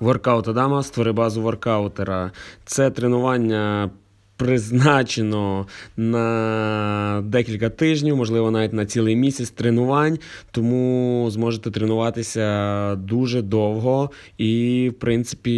Воркаут Адама створи базу воркаутера. Це тренування призначено на декілька тижнів, можливо, навіть на цілий місяць тренувань, тому зможете тренуватися дуже довго і, в принципі,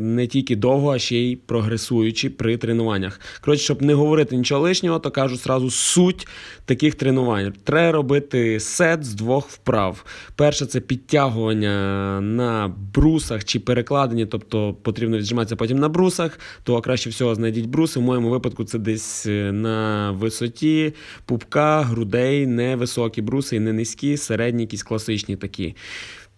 не тільки довго, а ще й прогресуючи при тренуваннях. Коротше, щоб не говорити нічого лишнього, то кажу сразу суть таких тренувань. Треба робити сет з двох вправ. Перше це підтягування на брусах чи перекладені, тобто потрібно віджиматися потім на брусах, то краще всього знайдіть бруси. Моєму випадку це десь е, на висоті пупка, грудей, не високі бруси не низькі, середні, якісь класичні такі.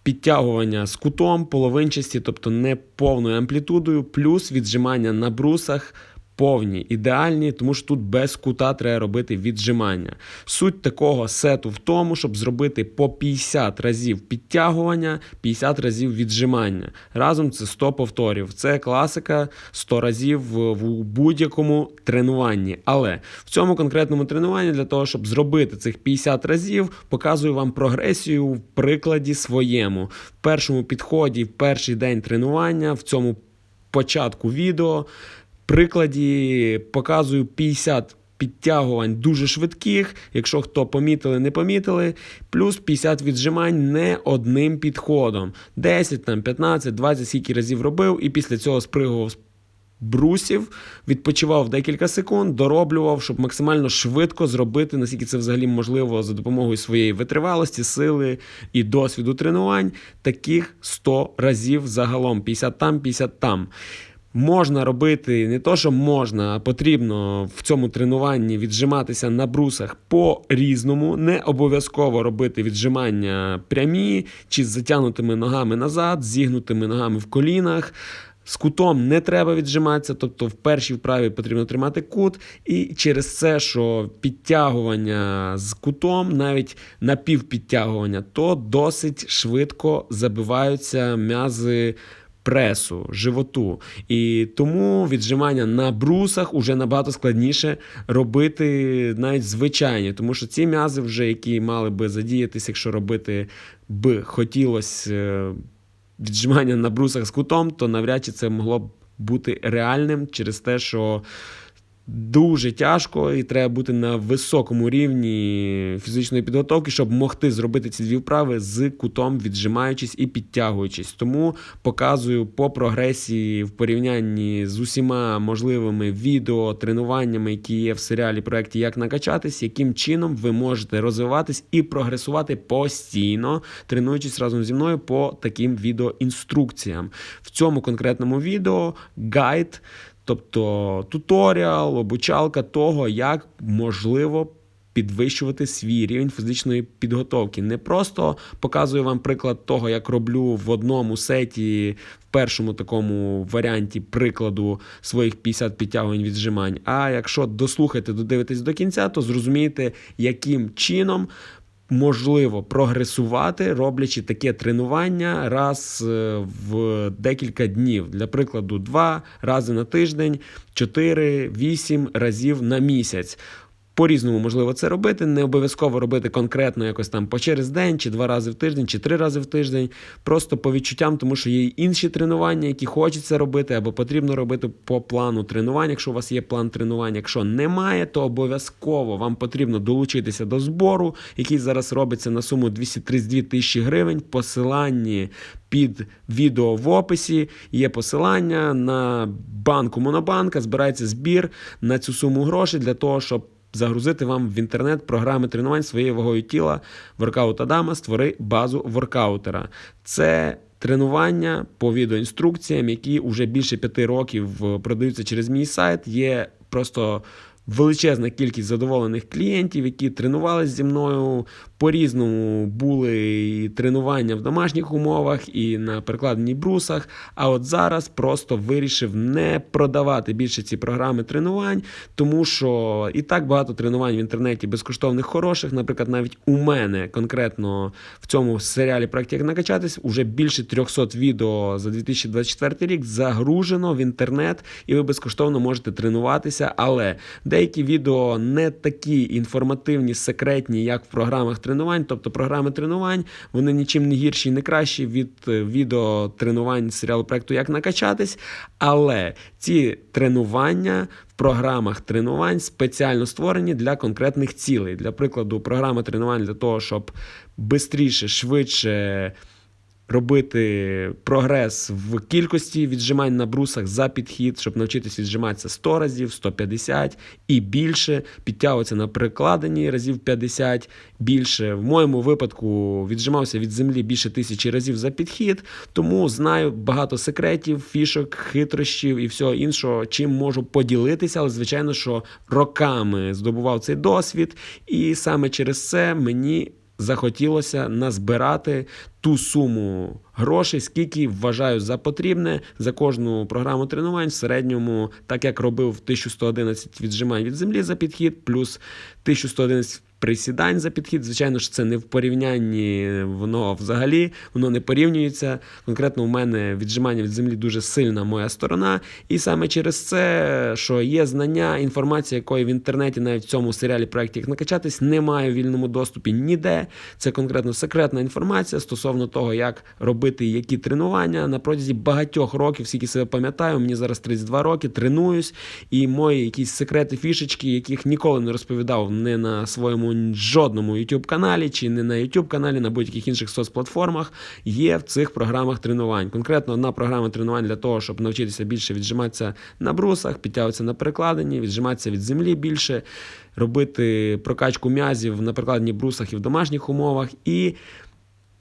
Підтягування з кутом, половинчасті, тобто не повною амплітудою, плюс віджимання на брусах повні, ідеальні, тому що тут без кута треба робити віджимання. Суть такого сету в тому, щоб зробити по 50 разів підтягування, 50 разів віджимання. Разом це 100 повторів. Це класика 100 разів в будь-якому тренуванні. Але в цьому конкретному тренуванні для того, щоб зробити цих 50 разів, показую вам прогресію в прикладі своєму. В першому підході, в перший день тренування, в цьому початку відео прикладі показую 50 підтягувань дуже швидких, якщо хто помітили, не помітили, плюс 50 віджимань не одним підходом. 10, там, 15, 20 скільки разів робив, і після цього спригував брусів, відпочивав декілька секунд, дороблював, щоб максимально швидко зробити, наскільки це взагалі можливо за допомогою своєї витривалості, сили і досвіду тренувань, таких 100 разів загалом. 50 там, 50 там. Можна робити не то, що можна, а потрібно в цьому тренуванні віджиматися на брусах по-різному. Не обов'язково робити віджимання прямі чи з затягнутими ногами назад, зігнутими ногами в колінах. З кутом не треба віджиматися, тобто в першій вправі потрібно тримати кут, і через це, що підтягування з кутом, навіть напівпідтягування, то досить швидко забиваються м'язи пресу, животу. І тому віджимання на брусах уже набагато складніше робити навіть звичайні, тому що ці м'язи, вже які мали би задіятися, якщо робити б хотілося е, віджимання на брусах з кутом, то навряд чи це могло б бути реальним через те, що дуже тяжко і треба бути на високому рівні фізичної підготовки, щоб могти зробити ці дві вправи з кутом, віджимаючись і підтягуючись. Тому показую по прогресії в порівнянні з усіма можливими відео, тренуваннями, які є в серіалі проєкті Як накачатись, яким чином ви можете розвиватись і прогресувати постійно, тренуючись разом зі мною по таким відеоінструкціям. В цьому конкретному відео гайд. Тобто туторіал, обучалка того, як можливо підвищувати свій рівень фізичної підготовки. Не просто показую вам приклад того, як роблю в одному сеті, в першому такому варіанті прикладу своїх 50 підтягувань віджимань. А якщо дослухаєте, додивитесь до кінця, то зрозумієте, яким чином можливо прогресувати, роблячи таке тренування раз е, в декілька днів. Для прикладу, два рази на тиждень, 4-8 разів на місяць. По-різному можливо це робити, не обов'язково робити конкретно якось там по через день, чи два рази в тиждень, чи три рази в тиждень. Просто по відчуттям, тому що є й інші тренування, які хочеться робити, або потрібно робити по плану тренувань, якщо у вас є план тренувань. Якщо немає, то обов'язково вам потрібно долучитися до збору, який зараз робиться на суму 232 тисячі гривень. Посиланні під відео в описі є посилання на банку Монобанка. Збирається збір на цю суму грошей для того, щоб загрузити вам в інтернет програми тренувань своєю вагою тіла Воркаут Адама створи базу воркаутера. Це тренування по відеоінструкціям, які вже більше п'яти років е, продаються через мій сайт. Є просто величезна кількість задоволених клієнтів, які тренувалися зі мною. По-різному були і тренування в домашніх умовах і на перекладеній брусах. А от зараз просто вирішив не продавати більше ці програми тренувань, тому що і так багато тренувань в інтернеті безкоштовних хороших. Наприклад, навіть у мене конкретно в цьому серіалі «Проект як накачатись уже більше 300 відео за 2024 рік загружено в інтернет, і ви безкоштовно можете тренуватися. Але Деякі відео не такі інформативні, секретні, як в програмах тренувань. Тобто програми тренувань вони нічим не гірші, і не кращі від е, відео тренувань серіалу проекту Як накачатись. Але ці тренування в програмах тренувань спеціально створені для конкретних цілей. Для прикладу, програма тренувань для того, щоб швидше, швидше робити прогрес в кількості віджимань на брусах за підхід, щоб навчитися віджиматися 100 разів, 150 і більше, підтягуватися на прикладенні разів 50 більше. В моєму випадку віджимався від землі більше тисячі разів за підхід, тому знаю багато секретів, фішок, хитрощів і всього іншого, чим можу поділитися. Але звичайно, що роками здобував цей досвід, і саме через це мені захотілося назбирати ту суму грошей, скільки вважаю за потрібне за кожну програму тренувань в середньому, так як робив 1111 віджимань від землі за підхід, плюс 1111 присідань за підхід. Звичайно ж, це не в порівнянні воно взагалі, воно не порівнюється. Конкретно у мене віджимання від землі дуже сильна моя сторона. І саме через це, що є знання, інформація, якої в інтернеті, навіть в цьому серіалі проєкті як накачатись, немає в вільному доступі ніде. Це конкретно секретна інформація стосовно того, як робити які тренування на протязі багатьох років, скільки себе пам'ятаю, мені зараз 32 роки, тренуюсь, і мої якісь секрети, фішечки, яких ніколи не розповідав не на своєму жодному YouTube каналі чи не на YouTube каналі, на будь-яких інших соцплатформах, є в цих програмах тренувань. Конкретно одна програма тренувань для того, щоб навчитися більше віджиматися на брусах, підтягуватися на перекладині, віджиматися від землі більше, робити прокачку м'язів на перекладині брусах і в домашніх умовах. і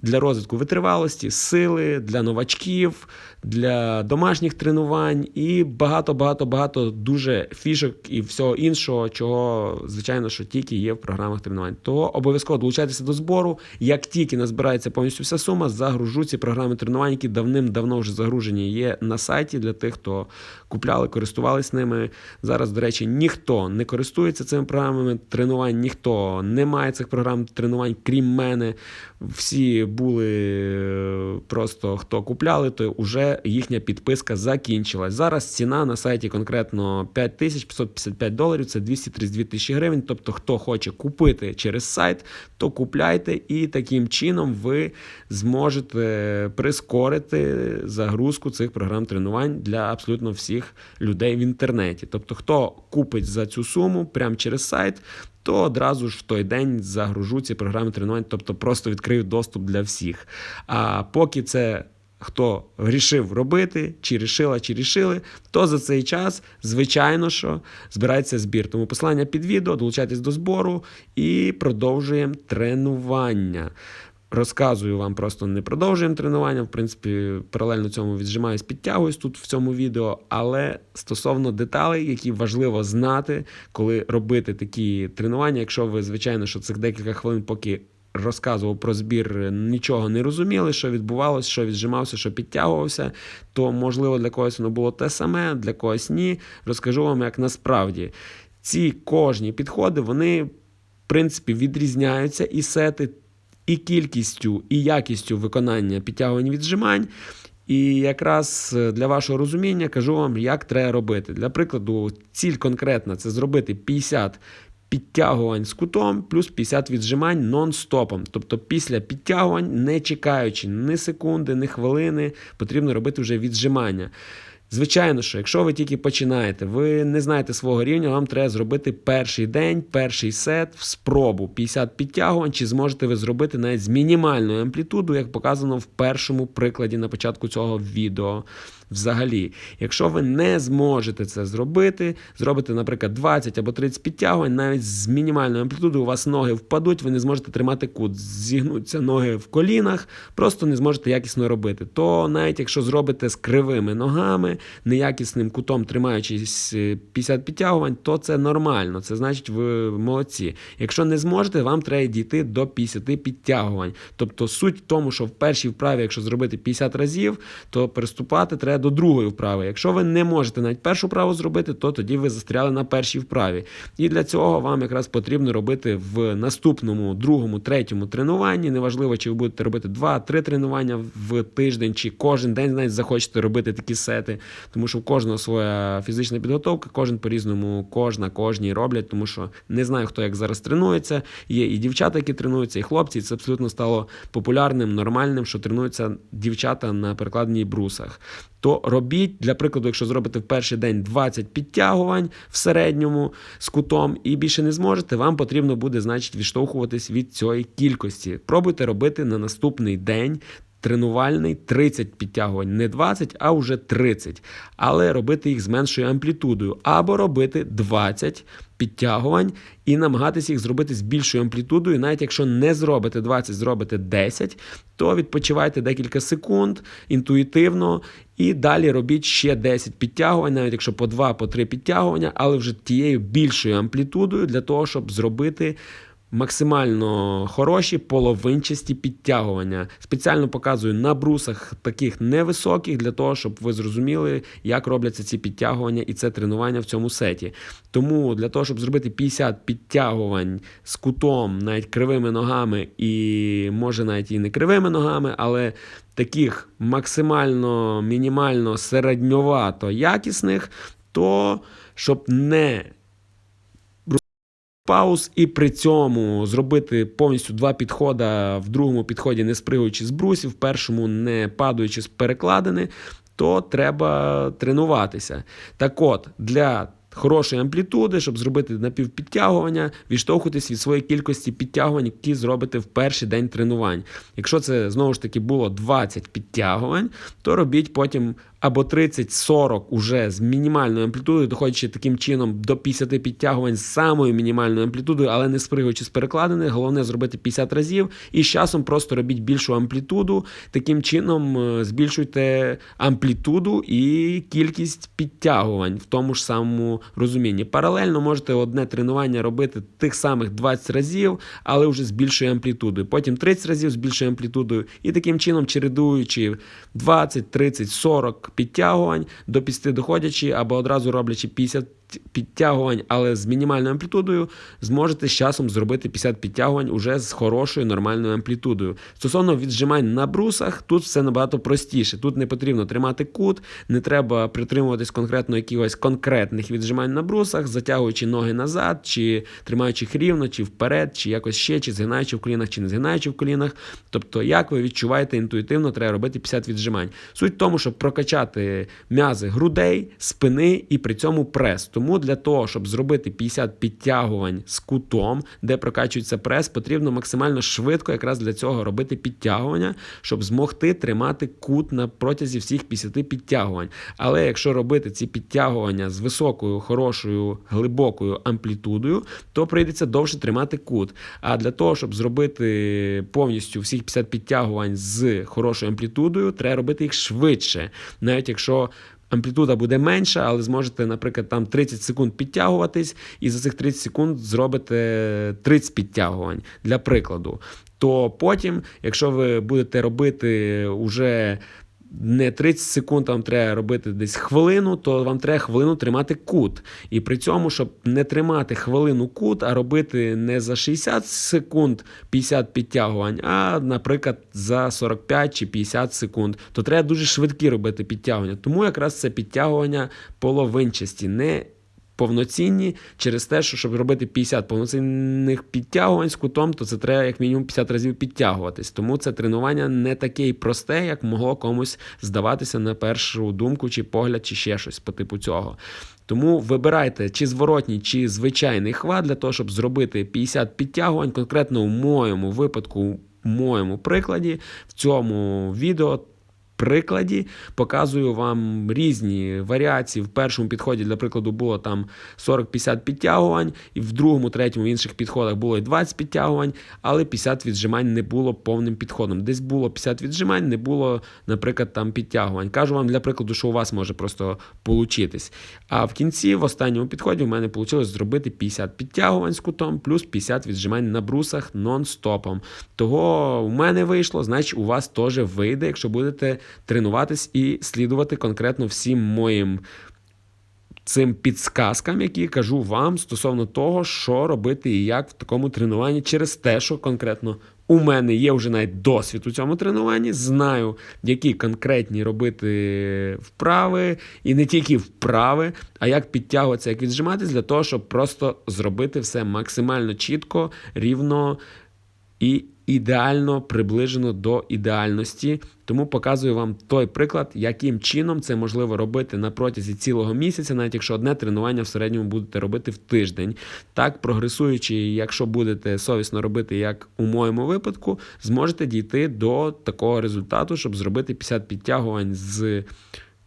для розвитку витривалості, сили, для новачків, для домашніх тренувань і багато, багато, багато дуже фішок і всього іншого, чого, звичайно, що тільки є в програмах тренувань. Того обов'язково долучайтеся до збору. Як тільки назбирається повністю вся сума, загружу ці програми тренувань, які давним-давно вже загружені є на сайті для тих, хто купляли, користувались ними. Зараз, до речі, ніхто не користується цими програмами тренувань, ніхто не має цих програм тренувань, крім мене. Всі були е, просто хто купляли, то вже їхня підписка закінчилась. Зараз ціна на сайті конкретно 5555 доларів, це 232 тисячі гривень. Тобто, хто хоче купити через сайт, то купляйте, і таким чином ви зможете прискорити загрузку цих програм тренувань для абсолютно всіх людей в інтернеті. Тобто, хто купить за цю суму прямо через сайт, то одразу ж в той день загружу ці програми тренувань, тобто просто відкрию доступ для всіх. А поки це. Хто рішив робити, чи рішила, чи рішили, то за цей час, звичайно, що збирається збір. Тому посилання під відео, долучайтесь до збору і продовжуємо тренування. Розказую вам, просто не продовжуємо тренування. В принципі, паралельно цьому віджимаюсь, підтягуюсь тут в цьому відео. Але стосовно деталей, які важливо знати, коли робити такі тренування, якщо ви, звичайно, що цих декілька хвилин, поки розказував про збір, нічого не розуміли, що відбувалося, що віджимався, що підтягувався, то можливо для когось воно було те саме, для когось ні. Розкажу вам, як насправді ці кожні підходи, вони в принципі відрізняються і сети і кількістю, і якістю виконання підтягувань віджимань. І якраз для вашого розуміння кажу вам, як треба робити. Для прикладу, ціль конкретна це зробити 50 підтягувань з кутом, плюс 50 віджимань нон-стопом. Тобто після підтягувань, не чекаючи ні секунди, ні хвилини, потрібно робити вже віджимання. Звичайно, що якщо ви тільки починаєте, ви не знаєте свого рівня, вам треба зробити перший день, перший сет в спробу 50 підтягувань, чи зможете ви зробити навіть з мінімальною амплітудою, як показано в першому прикладі на початку цього відео. Взагалі, якщо ви не зможете це зробити, зробите, наприклад, 20 або 30 підтягувань, навіть з мінімальною амплітудою у вас ноги впадуть, ви не зможете тримати кут, зігнуться ноги в колінах, просто не зможете якісно робити. То навіть якщо зробите з кривими ногами, неякісним кутом тримаючись 50 підтягувань, то це нормально. Це значить, ви молодці. Якщо не зможете, вам треба дійти до 50 підтягувань. Тобто суть в тому, що в першій вправі, якщо зробити 50 разів, то переступати треба до другої вправи. Якщо ви не можете навіть першу вправу зробити, то тоді ви застряли на першій вправі. І для цього вам якраз потрібно робити в наступному, другому, третьому тренуванні. Неважливо, чи ви будете робити 2-3 тренування в тиждень, чи кожен день навіть захочете робити такі сети. тому що в кожного своя фізична підготовка, кожен по-різному, кожна, кожній роблять, тому що не знаю, хто як зараз тренується. Є і дівчата, які тренуються, і хлопці. І це абсолютно стало популярним, нормальним, що тренуються дівчата на перекладній брусах. То робіть, для прикладу, якщо зробите в перший день 20 підтягувань в середньому з кутом і більше не зможете, вам потрібно буде, значить, відштовхуватись від цієї кількості. Пробуйте робити на наступний день. Тренувальний 30 підтягувань, не 20, а вже 30. Але робити їх з меншою амплітудою. Або робити 20 підтягувань і намагатися їх зробити з більшою амплітудою. Навіть якщо не зробите 20, зробите 10, то відпочивайте декілька секунд інтуїтивно і далі робіть ще 10 підтягувань, навіть якщо по 2, по 3 підтягування, але вже тією більшою амплітудою для того, щоб зробити. Максимально хороші половинчасті підтягування. Спеціально показую на брусах таких невисоких, для того, щоб ви зрозуміли, як робляться ці підтягування і це тренування в цьому сеті. Тому для того, щоб зробити 50 підтягувань з кутом, навіть кривими ногами, і може навіть і не кривими ногами, але таких максимально мінімально середньовато якісних, то щоб не пауз і при цьому зробити повністю два підходи, в другому підході не спригуючи з брусів, в першому не падаючи з перекладини, то треба тренуватися. Так от, для хорошої амплітуди, щоб зробити напівпідтягування, відштовхуватись від своєї кількості підтягувань, які зробите в перший день тренувань. Якщо це знову ж таки було 20 підтягувань, то робіть потім або 30-40 уже з мінімальною амплітудою, доходячи таким чином до 50 підтягувань з самою мінімальною амплітудою, але не спригуючи з перекладини. Головне зробити 50 разів і з часом просто робіть більшу амплітуду. Таким чином е, збільшуйте амплітуду і кількість підтягувань в тому ж самому розумінні. Паралельно можете одне тренування робити тих самих 20 разів, але вже з більшою амплітудою. Потім 30 разів з більшою амплітудою, і таким чином, чередуючи 20, 30, 40 підтягувань до 50 доходячи, або одразу роблячи 50 підтягувань, але з мінімальною амплітудою, зможете з часом зробити 50 підтягувань уже з хорошою нормальною амплітудою. Стосовно віджимань на брусах, тут все набагато простіше. Тут не потрібно тримати кут, не треба притримуватись конкретно якихось конкретних віджимань на брусах, затягуючи ноги назад, чи тримаючи їх рівно, чи вперед, чи якось ще, чи згинаючи в колінах, чи не згинаючи в колінах. Тобто, як ви відчуваєте інтуїтивно, треба робити 50 віджимань. Суть в тому, щоб прокачати м'язи грудей, спини і при цьому прес. Тому для того, щоб зробити 50 підтягувань з кутом, де прокачується прес, потрібно максимально швидко якраз для цього робити підтягування, щоб змогти тримати кут на протязі всіх 50 підтягувань. Але якщо робити ці підтягування з високою, хорошою, глибокою амплітудою, то прийдеться довше тримати кут. А для того, щоб зробити повністю всіх 50 підтягувань з хорошою амплітудою, треба робити їх швидше, навіть якщо амплітуда буде менша, але зможете, наприклад, там 30 секунд підтягуватись, і за цих 30 секунд зробите 30 підтягувань для прикладу. То потім, якщо ви будете робити уже не 30 секунд, вам треба робити десь хвилину, то вам треба хвилину тримати кут. І при цьому, щоб не тримати хвилину кут, а робити не за 60 секунд 50 підтягувань, а, наприклад, за 45 чи 50 секунд, то треба дуже швидкі робити підтягування. Тому якраз це підтягування половинчасті. не Повноцінні через те, що щоб робити 50 повноцінних підтягувань з кутом, то це треба як мінімум 50 разів підтягуватись. Тому це тренування не таке й просте, як могло комусь здаватися на першу думку, чи погляд, чи ще щось по типу цього. Тому вибирайте чи зворотній, чи звичайний хват для того, щоб зробити 50 підтягувань. Конкретно в моєму випадку, в моєму прикладі, в цьому відео прикладі показую вам різні варіації. В першому підході, для прикладу, було там 40-50 підтягувань, і в другому, третьому, в інших підходах було і 20 підтягувань, але 50 віджимань не було повним підходом. Десь було 50 віджимань, не було, наприклад, там підтягувань. Кажу вам для прикладу, що у вас може просто получитись. А в кінці, в останньому підході, у мене вийшло зробити 50 підтягувань з кутом, плюс 50 віджимань на брусах нон-стопом. Того у мене вийшло, значить, у вас теж вийде, якщо будете тренуватись і слідувати конкретно всім моїм цим підсказкам, які кажу вам стосовно того, що робити і як в такому тренуванні, через те, що конкретно У мене є вже навіть досвід у цьому тренуванні. Знаю, які конкретні робити вправи, і не тільки вправи, а як підтягуватися, як віджиматись для того, щоб просто зробити все максимально чітко, рівно і ідеально приближено до ідеальності. Тому показую вам той приклад, яким чином це можливо робити на протязі цілого місяця, навіть якщо одне тренування в середньому будете робити в тиждень. Так, прогресуючи, якщо будете совісно робити, як у моєму випадку, зможете дійти до такого результату, щоб зробити 50 підтягувань з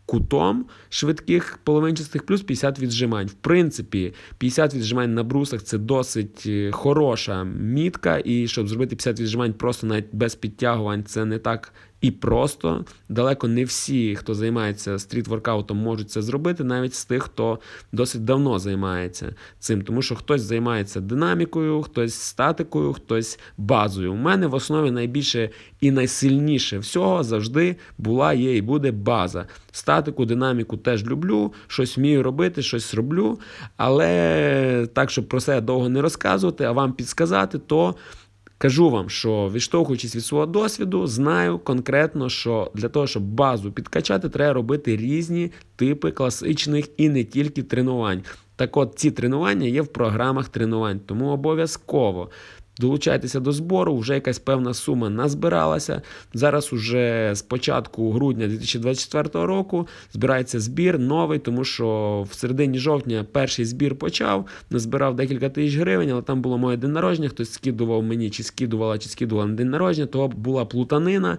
кутом швидких половинчастих плюс 50 віджимань. В принципі, 50 віджимань на брусах це досить е, хороша мітка, і щоб зробити 50 віджимань просто навіть без підтягувань, це не так і просто. Далеко не всі, хто займається стріт-воркаутом, можуть це зробити, навіть з тих, хто досить давно займається цим. Тому що хтось займається динамікою, хтось статикою, хтось базою. У мене в основі найбільше і найсильніше всього завжди була, є і буде база. Статику, динаміку теж люблю, щось вмію робити, щось роблю. Але так, щоб про це довго не розказувати, а вам підсказати, то. Кажу вам, що відштовхуючись від свого досвіду, знаю конкретно, що для того, щоб базу підкачати, треба робити різні типи класичних і не тільки тренувань. Так от ці тренування є в програмах тренувань, тому обов'язково. Долучайтеся до збору, вже якась певна сума назбиралася. Зараз уже з початку грудня 2024 року збирається збір новий, тому що в середині жовтня перший збір почав, назбирав декілька тисяч гривень, але там було моє день народження. Хтось скидував мені, чи скидувала, чи скидувала на день народження, то була плутанина.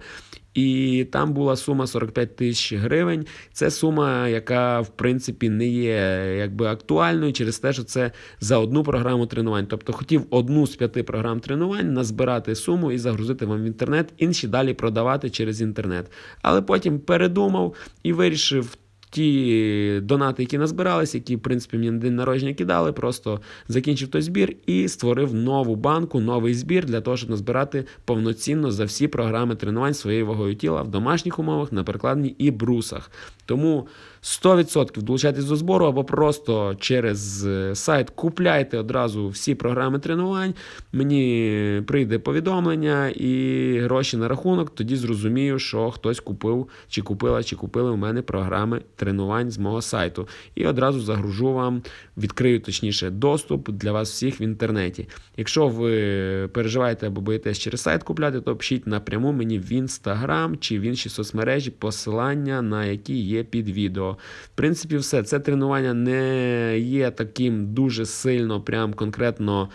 І там була сума 45 тисяч гривень. Це сума, яка в принципі не є якби актуальною через те, що це за одну програму тренувань. Тобто хотів одну з п'яти програм тренувань назбирати суму і загрузити вам в інтернет, інші далі продавати через інтернет. Але потім передумав і вирішив. Ті донати, які назбирались, які, в принципі, мені на день народження кидали, просто закінчив той збір і створив нову банку, новий збір для того, щоб назбирати повноцінно за всі програми тренувань своєю вагою тіла в домашніх умовах, на перекладні і брусах. Тому 100% долучайтесь до збору або просто через е, сайт купляйте одразу всі програми тренувань. Мені прийде повідомлення і гроші на рахунок. Тоді зрозумію, що хтось купив чи купила, чи купили у мене програми тренувань з мого сайту. І одразу загружу вам, відкрию точніше доступ для вас всіх в інтернеті. Якщо ви переживаєте або боїтесь через сайт купляти, то пишіть напряму мені в інстаграм чи в інші соцмережі, посилання на які є під відео. В принципі, все. Це тренування не є таким дуже сильно, прям конкретно.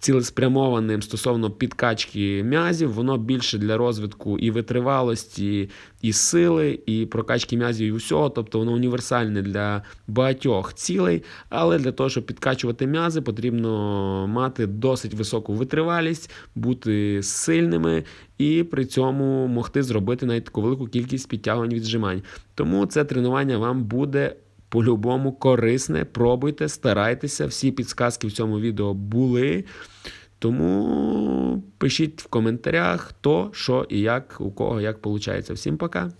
Цілеспрямованим стосовно підкачки м'язів, воно більше для розвитку і витривалості, і сили, і прокачки м'язів, і усього. Тобто воно універсальне для багатьох цілей. Але для того, щоб підкачувати м'язи, потрібно мати досить високу витривалість, бути сильними і при цьому могти зробити навіть таку велику кількість підтягувань віджимань. Тому це тренування вам буде. По-любому корисне, пробуйте, старайтеся. Всі підсказки в цьому відео були. Тому пишіть в коментарях, хто, що і як, у кого як виходить. Всім пока!